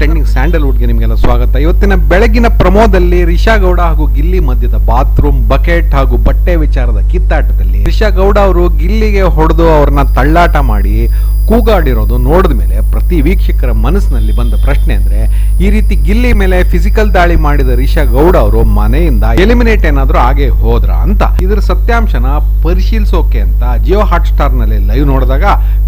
Trending ಸ್ಯಾಂಡಲ್ವುಡ್ಗೆ ನಿಮಗೆಲ್ಲ ಸ್ವಾಗತ. ಇವತ್ತಿನ ಬೆಳಗಿನ ಪ್ರಮೋದಲ್ಲಿ ರಿಷಾ ಗೌಡ ಹಾಗೂ ಗಿಲ್ಲಿ ಮಧ್ಯದ ಬಾತ್ರೂಮ್ ಬಕೆಟ್ ಹಾಗೂ ಬಟ್ಟೆ ವಿಚಾರದ ಕಿತ್ತಾಟದಲ್ಲಿ ರಿಷಾ ಗೌಡ ಅವರು ಗಿಲ್ಲಿಗೆ ಹೊಡೆದು ಅವ್ರನ್ನ ತಳ್ಳಾಟ ಮಾಡಿ ಕೂಗಾಡಿರೋದು ನೋಡಿದ ಮೇಲೆ ಪ್ರತಿ ವೀಕ್ಷಕರ ಮನಸ್ಸಿನಲ್ಲಿ ಬಂದ ಪ್ರಶ್ನೆ ಅಂದ್ರೆ, ಈ ರೀತಿ ಗಿಲ್ಲಿ ಮೇಲೆ ಫಿಸಿಕಲ್ ದಾಳಿ ಮಾಡಿದ ರಿಷಾ ಗೌಡ ಅವರು ಮನೆಯಿಂದ ಎಲಿಮಿನೇಟ್ ಏನಾದರೂ ಆಗೇ ಹೋದ್ರ ಅಂತ. ಇದರ ಸತ್ಯಾಂಶನ ಪರಿಶೀಲಿಸೋಕೆ ಅಂತ ಜಿಯೋ ಹಾಟ್ ಸ್ಟಾರ್ನಲ್ಲಿ ಲೈವ್ ನೋಡಿದಾಗ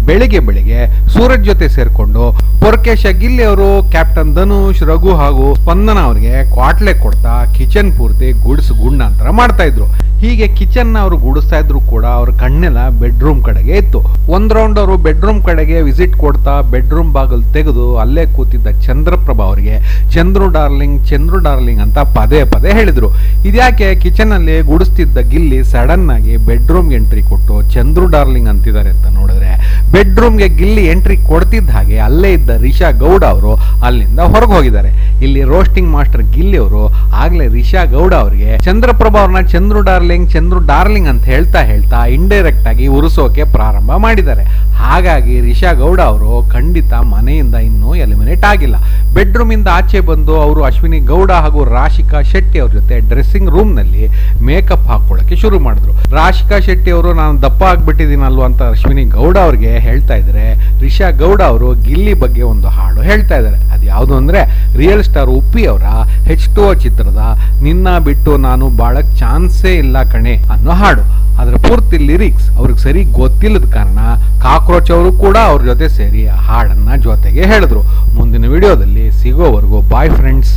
ಬೆಳಿಗ್ಗೆ ಬೆಳಿಗ್ಗೆ ಸೂರಜ್ ಜೊತೆ ಸೇರ್ಕೊಂಡು ಪೊರ್ಕೇಶ ಗಿಲ್ಲಿ ಅವರು ಕ್ಯಾಪ್ಟನ್ ಧನುಷ್, ರಘು ಹಾಗೂ ಸ್ಪಂದನ ಅವರಿಗೆ ಕ್ವಾಟ್ಲೆ ಕೊಡ್ತಾ ಕಿಚನ್ ಪೂರ್ತಿ ಗುಡ್ಸ್ ಗುಂಡಾಂತರ ಮಾಡ್ತಾ ಇದ್ರು. ಹೀಗೆ ಕಿಚನ್ ಅವರು ಗುಡಿಸ್ತಾ ಇದ್ರು ಕೂಡ ಅವ್ರ ಕಣ್ಣೆಲ್ಲ ಬೆಡ್ರೂಮ್ ಕಡೆಗೆ ಇತ್ತು. ಒಂದ್ ರೌಂಡ್ ಅವರು ಬೆಡ್ರೂಮ್ ಕಡೆಗೆ ವಿಸಿಟ್ ಕೊಡ್ತಾ ಬೆಡ್ರೂಮ್ ಬಾಗಿಲು ತೆಗೆದು ಅಲ್ಲೇ ಕೂತಿದ್ದ ಚಂದ್ರಪ್ರಭಾ ಅವರಿಗೆ, ಚಂದ್ರು ಡಾರ್ಲಿಂಗ್ ಚಂದ್ರು ಡಾರ್ಲಿಂಗ್ ಅಂತ ಪದೇ ಪದೇ ಹೇಳಿದರು. ಇದ್ಯಾಕೆ? ಕಿಚನ್ ಅಲ್ಲಿ ಗುಡಿಸ್ತಿದ್ದ ಗಿಲ್ಲಿ ಸಡನ್ ಆಗಿ ಬೆಡ್ರೂಮ್ ಎಂಟ್ರಿ ಕೊಟ್ಟು, ಚಂದ್ರು ಡಾರ್ಲಿಂಗ್ ಅಂತಿದ್ದಾರೆ ಅಂತ. ಬೆಡ್ರೂಮ್ಗೆ ಗಿಲ್ಲಿ ಎಂಟ್ರಿ ಕೊಡ್ತಿದ್ದ ಹಾಗೆ ಅಲ್ಲೇ ಇದ್ದ ರಿಷಾ ಗೌಡ ಅವರು ಅಲ್ಲಿಂದ ಹೊರಗೆ ಹೋಗಿದ್ದಾರೆ. ಇಲ್ಲಿ ರೋಸ್ಟಿಂಗ್ ಮಾಸ್ಟರ್ ಗಿಲ್ಲಿ ಅವರು, ಆಗ್ಲೇ ರಿಷಾ ಗೌಡ ಅವರಿಗೆ, ಚಂದ್ರಪ್ರಭಾ ಅವ್ರನ್ನ ಚಂದ್ರು ಡಾರ್ಲಿಂಗ್ ಚಂದ್ರು ಡಾರ್ಲಿಂಗ್ ಅಂತ ಹೇಳ್ತಾ ಹೇಳ್ತಾ ಇಂಡೈರೆಕ್ಟ್ ಆಗಿ ಉರಿಸೋಕೆ ಪ್ರಾರಂಭ ಮಾಡಿದ್ದಾರೆ. ಹಾಗಾಗಿ ರಿಷಾ ಗೌಡ ಅವರು ಖಂಡಿತ ಮನೆಯಿಂದ ಇನ್ನೂ ಎಲಿಮಿನೇಟ್ ಆಗಿಲ್ಲ. ಬೆಡ್ರೂಮ್ ಇಂದ ಆಚೆ ಬಂದು ಅವರು ಅಶ್ವಿನಿ ಗೌಡ ಹಾಗೂ ರಾಶಿಕಾ ಶೆಟ್ಟಿ ಅವ್ರ ಜೊತೆ ಡ್ರೆಸ್ಸಿಂಗ್ ರೂಮ್ನಲ್ಲಿ ಮೇಕಪ್ ಹಾಕೊಳ್ಳಕ್ಕೆ ಶುರು ಮಾಡಿದ್ರು. ರಾಶಿಕಾ ಶೆಟ್ಟಿ ಅವರು, ನಾನು ದಪ್ಪ ಆಗ್ಬಿಟ್ಟಿದ್ದೀನಲ್ವ ಅಂತ ಅಶ್ವಿನಿ ಗೌಡ ಅವ್ರಿಗೆ ಹೇಳ್ತಾ ಇದ್ರೆ ರಿಷಾ ಗೌಡ ಅವರು ಗಿಲ್ಲಿ ಬಗ್ಗೆ ಒಂದು ಹಾಡು ಹೇಳ್ತಾ ಇದ್ದಾರೆ. ಅದು ಯಾವುದು ಅಂದ್ರೆ ರಿಯಲ್ ಸ್ಟಾರ್ ಉಪ್ಪಿ ಅವರ ಹೆಚ್ ಟು ಚಿತ್ರದ ನಿನ್ನ ಬಿಟ್ಟು ನಾನು ಬಾಳಕ್ ಚಾನ್ಸೇ ಇಲ್ಲ ಕಣೆ ಅನ್ನೋ ಹಾಡು. ಅದರ ಪೂರ್ತಿ ಲಿರಿಕ್ಸ್ ಅವ್ರಿಗೆ ಸರಿ ಗೊತ್ತಿಲ್ಲದ ಕಾರಣ ಕಾಕ್ರೋಚ್ ಅವರು ಕೂಡ ಅವ್ರ ಜೊತೆ ಸೇರಿ ಹಾಡನ್ನ ಜೊತೆಗೆ ಹೇಳಿದ್ರು. ಮುಂದಿನ ವಿಡಿಯೋದಲ್ಲಿ ಸಿಗೋವರೆಗೂ ಬಾಯ್ ಫ್ರೆಂಡ್ಸ್